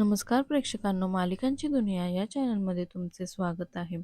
नमस्कार प्रेक्षकांनो मालिकांची दुनिया या चॅनलमध्ये तुमचे स्वागत आहे.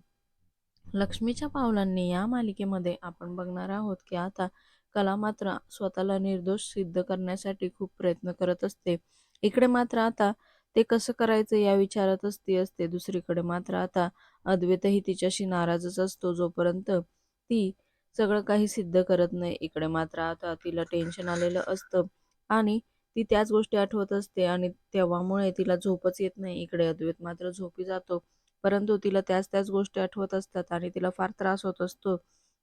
लक्ष्मीच्या पावलांनी या मालिकेमध्ये आपण बघणार आहोत की आता कला मात्र स्वतःला निर्दोष सिद्ध करण्यासाठी खूप प्रयत्न करत असते. इकडे मात्र आता ते कसं करायचं या विचारातच ती असते. दुसरीकडे मात्र आता अद्वैतही तिच्याशी नाराजच असतो जोपर्यंत ती सगळं काही सिद्ध करत नाही. इकडे मात्र आता तिला टेन्शन आलेलं असतं आणि ती त्याच गोष्टी आठवत असते आणि तेव्हामुळे तिला झोपच येत नाही इकडे अद्वैत मात्र झोपी जातो. परंतु तिला त्याच त्याच गोष्टी आठवत असतात आणि तिला फार त्रास होत असतो.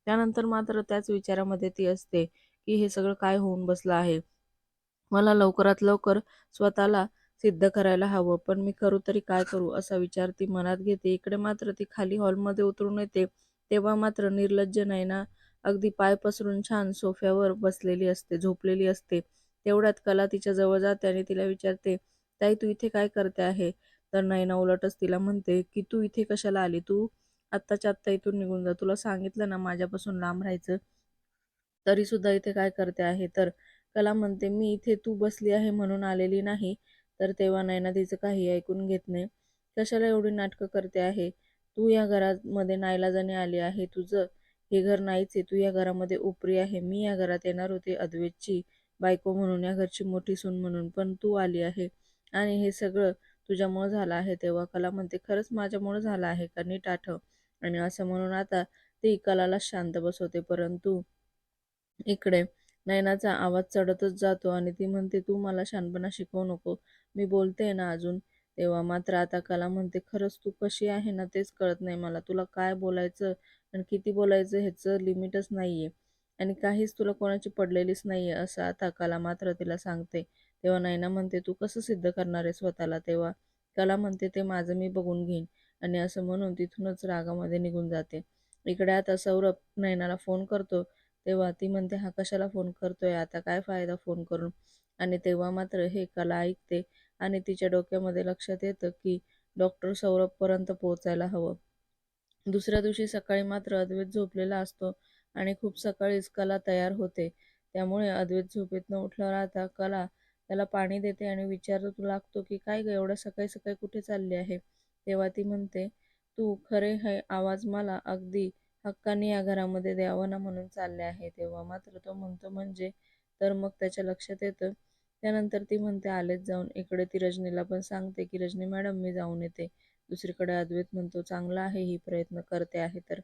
त्यानंतर मात्र त्याच विचारामध्ये ती असते की हे सगळं काय होऊन बसलं आहे? मला लवकरात लवकर स्वतःला सिद्ध करायला हवं पण मी करू तरी काय करू असा विचार ती मनात घेते. इकडे मात्र ती खाली हॉलमध्ये उतरून येते. तेव्हा मात्र निर्लज्ज नयना अगदी पाय पसरून छान सोफ्यावर बसलेली असते झोपलेली असते. तेवढ्यात कला तिच्या जवळ जाते आणि तिला विचारते ताई तू इथे काय करते आहे? तर नयना उलटच तिला म्हणते की तू इथे कशाला आली? तू आत्ताच्या आत्ता इथून निघून जा. तुला सांगितलं ना माझ्यापासून लांब राहायचं तरी सुद्धा इथे काय करते आहे? तर कला म्हणते मी इथे तू बसली आहे म्हणून आलेली नाही. तर तेव्हा नयना तिचं काही ऐकून घेत नाही. कशाला एवढी नाटकं करते आहे? तू या घरामध्ये नाईलाजाने आली आहे. तुझं हे घर नाहीच आहे. तू या घरामध्ये उपरी आहे. मी या घरात येणार होते अद्वैतची बायको म्हणून या घरची मोठी सून म्हणून पण तू आली आहे. आणि हे सगळं तुझ्यामुळं झालं आहे तेव्हा कला म्हणते खरंच माझ्यामुळं झालं आहे का नीट आठव. आणि असं म्हणून आता ती कलाला शांत बसवते. परंतु इकडे नयनाचा आवाज चढतच जातो आणि ती म्हणते तू मला शानपणा शिकवू नको. मी बोलते ना अजून. तेव्हा मात्र आता कला म्हणते खरंच तू कशी आहे ना तेच कळत नाही मला. तुला काय बोलायचं आणि किती बोलायचं ह्याचं लिमिटच नाही आहे आणि काहीच तुला कोणाची पडलेलीच नाही आहे असं आता कला मात्र तिला सांगते. तेव्हा नैना म्हणते तू कसं सिद्ध करणार आहे स्वतःला? तेव्हा कला म्हणते ते माझं मी बघून घेईन. आणि असं म्हणून तिथूनच रागामध्ये निघून जाते. इकडे आता सौरभ नैनाला फोन करतो. तेव्हा ती म्हणते हा कशाला फोन करतोय? आता काय फायदा फोन करून? आणि तेव्हा मात्र हे कला ऐकते आणि तिच्या डोक्यामध्ये लक्षात येतं की डॉक्टर सौरभपर्यंत पोहोचायला हवं. दुसऱ्या दिवशी सकाळी मात्र अद्वैत झोपलेला असतो. आणि खूप सकाळीच कला तयार होते. त्यामुळे अद्वैत झोपेतनं उठल्यावर आता कला त्याला पाणी देते आणि विचारत लागतो की काय ग एवढ्या सकाळी सकाळी कुठे चालली आहे? तेव्हा ती म्हणते तू खरे हे आवाज मला अगदी हक्काने या घरामध्ये द्यावं ना म्हणून चालले आहे. तेव्हा मात्र तो म्हणतो म्हणजे तर मग त्याच्या लक्षात येतं. त्यानंतर ती म्हणते आलेच जाऊन. इकडे ती रजनीला पण सांगते की रजनी मॅडम मी जाऊन येते. दुसरीकडे अद्वैत म्हणतो चांगला आहे ही प्रयत्न करते आहे तर.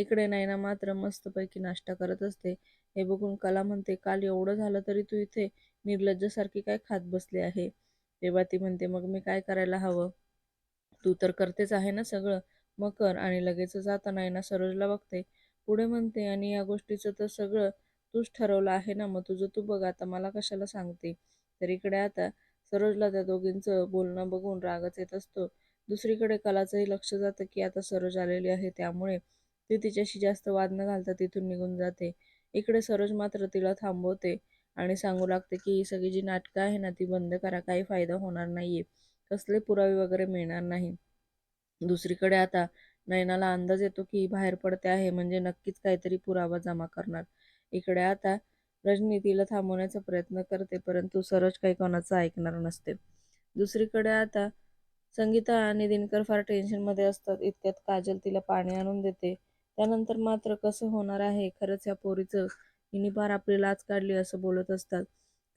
इकडे नैना मात्र मस्तपैकी नाश्ता करत असते. हे बघून कला म्हणते काल एवढं झालं तरी तू इथे निर्लज्जासारखी काय खात बसली आहे? तेव्हा ती म्हणते मग मी काय करायला हवं? तू तर करतेच आहे ना सगळं. मग कर आणि लगेच जाता नैना सरोजला बघते. पुढे म्हणते आणि या गोष्टीचं तर सगळं तूच ठरवलं आहे ना? मग तुझं तू बघ आता मला कशाला सांगते? तर इकडे आता सरोजला त्या दोघींचं बोलणं बघून रागच येत असतो. दुसरीकडे कलाचंही लक्ष जातं की आता सरोज आलेली आहे त्यामुळे ती तिच्याशी जास्त वाद न घालता तिथून निघून जाते. इकडे सरोज मात्र तिला थांबवते आणि सांगू लागते की ही सगळी जी नाटकं आहे ना ती बंद करा. काही फायदा होणार नाहीये. कसले पुरावे वगैरे मिळणार नाही. दुसरीकडे आता नयनाला अंदाज येतो की ही बाहेर पडते आहे म्हणजे नक्कीच काहीतरी पुरावा जमा करणार. इकडे आता रजनी तिला थांबवण्याचा प्रयत्न करते परंतु सरोज काही कोणाचं ऐकणार नसते. दुसरीकडे आता संगीता आणि दिनकर फार टेन्शनमध्ये असतात. इतक्यात काजल तिला पाणी आणून देते. त्यानंतर मात्र कसं होणार आहे? खरंच या पोरीचं हिने फार आपली लाच काढली असं बोलत असतात.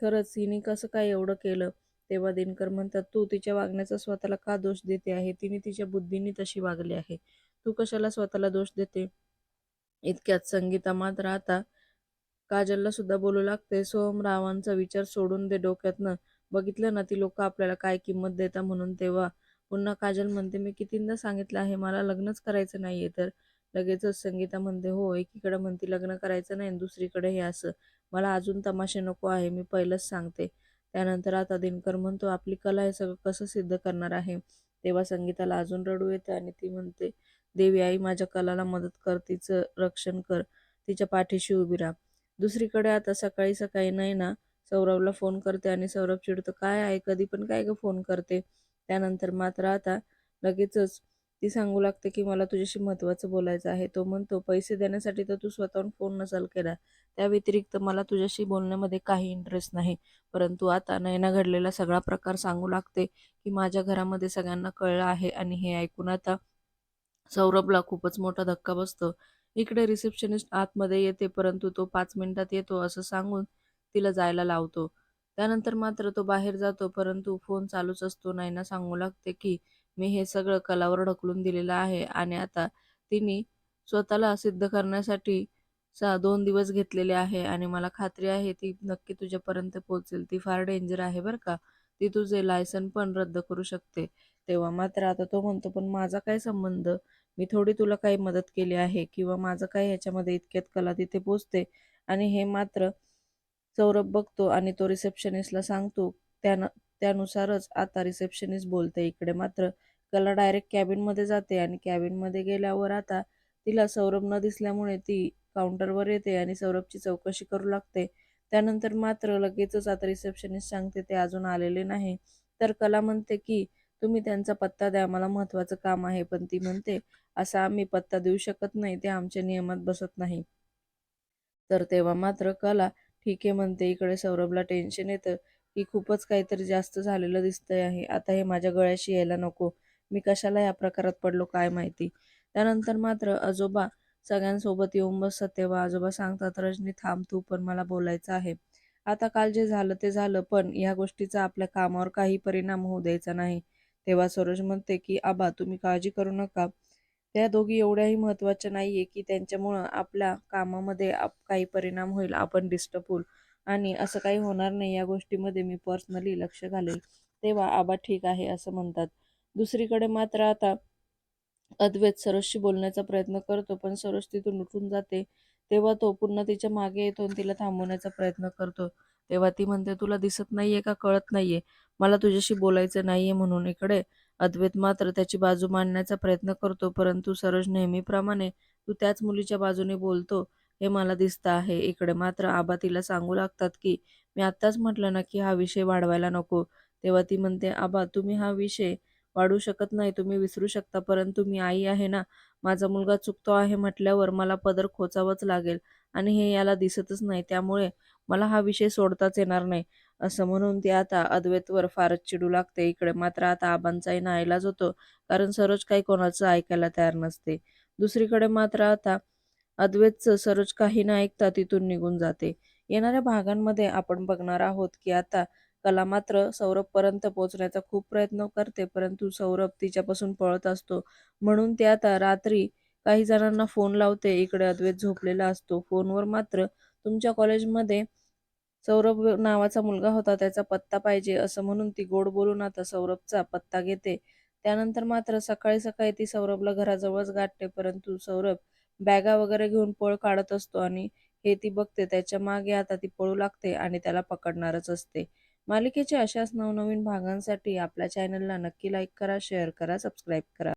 खरंच हिने कसं काय एवढं केलं? तेव्हा दिनकर म्हणतात तू तिच्या वागण्याचा स्वतःला का दोष देते आहे? तिने तिच्या बुद्धीने तशी वागली आहे. तू कशाला स्वतःला दोष देते? इतक्यात संगीता मात्र आता काजलला सुद्धा बोलू लागते. सोमरावांचा विचार सोडून दे डोक्यातनं. बघितलं ना ती लोक आपल्याला काय किंमत देता म्हणून तेव्हा. पुन्हा काजल म्हणते मी कितींदा सांगितलं आहे मला लग्नच करायचं नाहीये तर लगेचच संगीता म्हणते हो एकीकडे म्हणते लग्न करायचं नाही दुसरीकडे हे असं. मला अजून तमाशे नको आहे मी पहिलंच सांगते. त्यानंतर आता दिनकर म्हणतो आपली कला हे सगळं कसं सिद्ध करणार आहे? तेव्हा संगीताला अजून रडू येतं आणि ती म्हणते देवी आई माझ्या कलाला मदत कर तिचं रक्षण कर तिच्या पाठीशी उभी राहा. दुसरीकडे आता सकाळी सकाळी नाही ना सौरभला फोन करते आणि सौरभ चिडतो काय आहे कधी पण काय ग फोन करते? त्यानंतर मात्र आता लगेचच ती सांगू लागते की मला तुझ्याशी महत्त्वाचं बोलायचं आहे. तो म्हणतो पैसे देण्यासाठी तर तू स्वतःहून फोन नसाल केला. त्या व्यतिरिक्त मला तुझ्याशी बोलण्यामध्ये काही इंटरेस्ट नाही. परंतु आता नयना घडलेला सगळा प्रकार सांगू लागते की माझ्या घरामध्ये सगळ्यांना कळलं आहे आणि हे ऐकून आता सौरभला खूपच मोठा धक्का बसतो. इकडे रिसेप्शनिस्ट आतमध्ये येते परंतु तो पाच मिनिटात येतो असं सांगून तिला जायला लावतो. त्यानंतर मात्र तो बाहेर जातो परंतु फोन चालूच असतो. नयना सांगू लागते की मी हे सगळं कलावर ढकलून दिलेलं आहे आणि आता तिने स्वतःला सिद्ध करण्यासाठी सा दोन दिवस घेतलेले आहे आणि मला खात्री आहे ती नक्की तुझ्यापर्यंत पोहोचेल. ती फार डेंजर आहे बरं का. ती तुझे लायसन पण रद्द करू शकते. तेव्हा मात्र आता तो म्हणतो पण माझा काय संबंध? मी थोडी तुला काही मदत केली आहे किंवा माझं काय ह्याच्यामध्ये इतक्यात कला तिथे पोचते? आणि हे मात्र सौरभ बघतो आणि तो रिसेप्शनिस्टला सांगतो त्यानं त्यानुसारच आता रिसेप्शनिस्ट बोलते इकडे. मात्र कला डायरेक्ट कॅबिनमध्ये जाते आणि कॅबिनमध्ये गेल्यावर आता तिला सौरभ न दिसल्यामुळे ती काउंटरवर येते आणि सौरभची चौकशी करू लागते. त्यानंतर मात्र लगेचच आता रिसेप्शनिस्ट सांगते ते अजून आलेले नाही. तर कला म्हणते की तुम्ही त्यांचा पत्ता द्या मला महत्त्वाचं काम आहे. पण ती म्हणते असा आम्ही पत्ता देऊ शकत नाही ते आमच्या नियमात बसत नाही. तर तेव्हा मात्र कला ठीक आहे म्हणते इकडे सौरभला टेन्शन येतं. की खूपच काहीतरी जास्त झालेलं दिसतंय आहे. आता हे माझ्या गळ्याशी यायला नको. मी कशाला या प्रकारात पडलो काय माहिती? त्यानंतर मात्र आजोबा सगळ्यांसोबत येऊन बसतात तेव्हा आजोबा सांगतात रजनी थांब तू पण मला बोलायचं आहे. आता काल जे झालं ते झालं पण या गोष्टीचा आपल्या कामावर काही परिणाम होऊ द्यायचा नाही. तेव्हा सरोज म्हणते की आबा तुम्ही काळजी करू नका. त्या दोघी एवढ्याही महत्त्वाच्या नाही आहे की त्यांच्यामुळं आपल्या कामामध्ये आप काही परिणाम होईल. आपण डिस्टर्ब होईल आणि असं काही होणार नाही या गोष्टीमध्ये मी पर्सनली लक्ष घालेल. तेव्हा आबा ठीक आहे असं म्हणतात. दुसरीकडे मात्र आता अद्वैत सरोजशी बोलण्याचा प्रयत्न करतो पण सरोज तिथून उठून जाते. तेव्हा तो पुन्हा तिच्यामागे येतो आणि तिला थांबवण्याचा प्रयत्न करतो. तेव्हा ती म्हणते तुला दिसत नाहीये का? कळत नाहीये. मला तुझ्याशी बोलायचं नाहीये म्हणून इकडे. अद्वैत मात्र त्याची बाजू मांडण्याचा प्रयत्न करतो परंतु सरोज नेहमीप्रमाणे तू त्याच मुलीच्या बाजूने बोलतो. हे मला दिसतं आहे. इकडे मात्र आबा तिला सांगू लागतात की मी आत्ताच म्हटलं ना की हा विषय वाढवायला नको. तेव्हा ती म्हणते आबा तुम्ही हा विषय वाढू शकत नाही. तुम्ही विसरू शकता परंतु मी आई आहे ना. माझा मुलगा चुकतो आहे म्हटल्यावर मला पदर खोचावंच लागेल आणि हे याला दिसतच नाही. त्यामुळे मला हा विषय सोडताच येणार नाही. असं म्हणून ती आता अद्वैतवर फारच चिडू लागते. इकडे मात्र आता आबांचाही नाईलाज होतो कारण सरोज काही कोणाचं ऐकायला तयार नसते. दुसरीकडे मात्र आता अद्वैतचं सरोज काही न ऐकता तिथून निघून जाते. येणाऱ्या भागांमध्ये आपण बघणार आहोत की आता कला मात्र सौरभपर्यंत पोहोचण्याचा खूप प्रयत्न करते परंतु सौरभ तिच्यापासून पळत असतो. म्हणून ते आता रात्री काही जणांना फोन लावते इकडे अद्वैत झोपलेला असतो. फोनवर मात्र तुमच्या कॉलेजमध्ये सौरभ नावाचा मुलगा होता त्याचा पत्ता पाहिजे असं म्हणून ती गोड बोलून आता सौरभचा पत्ता घेते. त्यानंतर मात्र सकाळी सकाळी ती सौरभला घराजवळच गाठते परंतु सौरभ बॅगा वगैरे घेऊन पळ काढत असतो आणि हे ती बघते. त्याच्यामागे आता ती पळू लागते आणि त्याला पकडणारच असते. मालिकेच्या अशाच नवनवीन भागांसाठी आपल्या चॅनलला नक्की लाईक करा शेअर करा सबस्क्राईब करा.